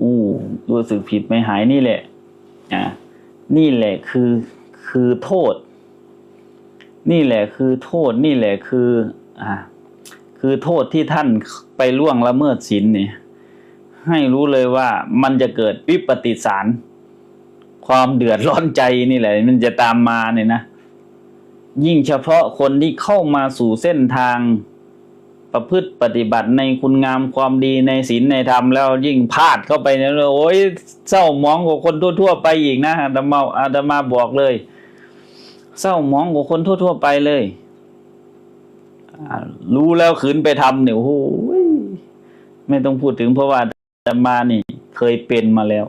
อู้รู้สึกผิดไม่หายนี่แหละอ่านี่แหละคือคือโทษ นี่แหละคือโทษนี่แหละคืออ่าคือโทษที่ท่านไปล่วงละเมิดศีลเนี่ยให้รู้เลยว่ามันจะเกิดวิปฏิสาร ความเดือดร้อนใจนี่แหละ มันจะตามมาเนี่ยนะ ยิ่งเฉพาะคนที่เข้ามาสู่เส้นทาง ประพฤติปฏิบัติในคุณงามความดีในศีลในธรรมแล้วยิ่งพลาดเข้าไปเนี่ยโอ้ยเศร้ามองกว่าคนทั่ว ๆ ไปอีกนะอาตมาอาตมาบอกเลย เศร้ามองกว่าคนทั่ว ๆ ไปเลยรู้แล้วขืนไปทำเนี่ยโอ้โหไม่ต้องพูดถึงเพราะว่าอาตมานี่ เคยเป็นมาแล้ว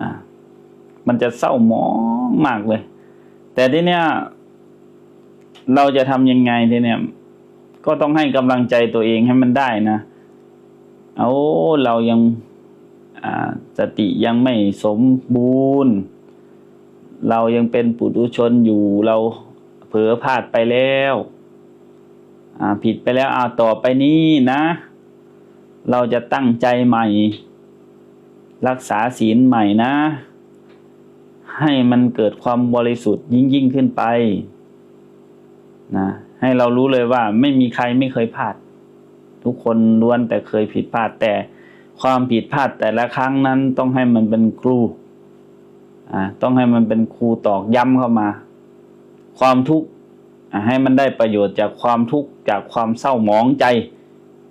อ่ามันจะเศร้ามองมากเลย แต่ที่เนี้ยเราจะทำยังไงทีเนี้ย ก็ต้องให้กำลังใจตัวเองให้มันได้นะเอาเรายังสติยังไม่สมบูรณ์ เรายังเป็นปุถุชนอยู่เราเผลอพลาดไปแล้วผิดไปแล้วเอาต่อไปนี้นะ เราจะตั้งใจใหม่ รักษาศีลใหม่นะ ให้มันเกิดความบริสุทธิ์ยิ่งยิ่งขึ้นไปนะ ให้เรารู้เลยว่าไม่มีใครไม่เคยพลาด ทุกคนล้วนแต่เคยผิดพลาดแต่ความผิดพลาดแต่ละครั้งนั้นต้องให้มันเป็นครูอ่าต้องให้มันเป็นครูตอกย้ำเข้ามา ความทุกข์ให้มันได้ประโยชน์จากความทุกข์จากความเศร้าหมองใจ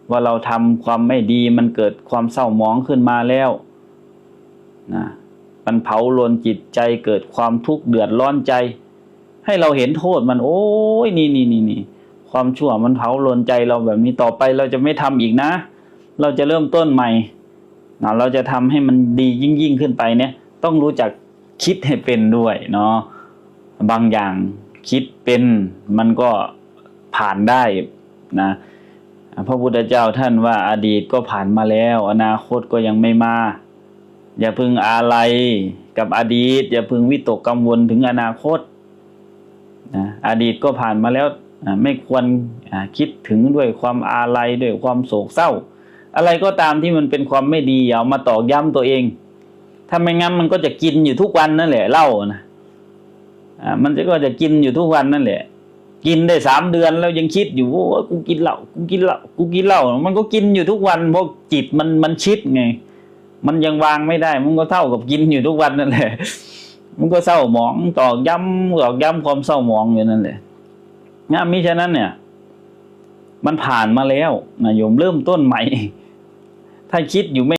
ว่าเราทำความไม่ดีมันเกิดความเศร้าหมองขึ้นมาแล้วนะมันเผาลนจิตใจเกิดความทุกข์เดือดร้อนใจ ให้เราเห็นโทษมันโอ้ยนี่นี่นี่นี่ความชั่วมันเผาลนใจเราแบบนี้ต่อไปเราจะไม่ทำอีกนะ เราจะเริ่มต้นใหม่นะเราจะทำให้มันดียิ่งยิ่งขึ้นไปเนี่ย ต้องรู้จักคิดให้เป็นด้วยเนาะบางอย่างคิดเป็นมันก็ผ่านได้นะพระพุทธเจ้าท่านว่าอดีตก็ผ่านมาแล้ว อนาคตก็ยังไม่มา อย่าพึงอาลัยกับอดีต อย่าพึงวิตกกังวลถึงอนาคต นะอดีตก็ผ่านมาแล้วไม่ควรคิดถึงด้วยความอาลัยด้วยความโศกเศร้า อะไรก็ตามที่มันเป็นความไม่ดีอย่ามาตอกย้ำตัวเอง ถ้าไม่งั้นมันก็จะกินอยู่ทุกวันนั่นแหละเหล้านะอ่ามันจะก็จะกินอยู่ทุกวันนั่นแหละ กินได้สามเดือนแล้วยังคิดอยู่ว่ากูกินเหล้ากูกินเหล้ากูกินเหล้ามันก็กินอยู่ทุกวันเพราะจิตมันมันชิดไง มันยังวางไม่ได้ มันก็เท่ากับกินอยู่ทุกวันนั่นแหละ มันก็เศร้าหมองตอกย้ำตอกย้ำความเศร้าหมองอยู่นั่นแหละงานมิฉะนั้นเนี่ย มันผ่านมาแล้วนะโยมเริ่มต้นใหม่ ถ้าคิดอยู่ไม่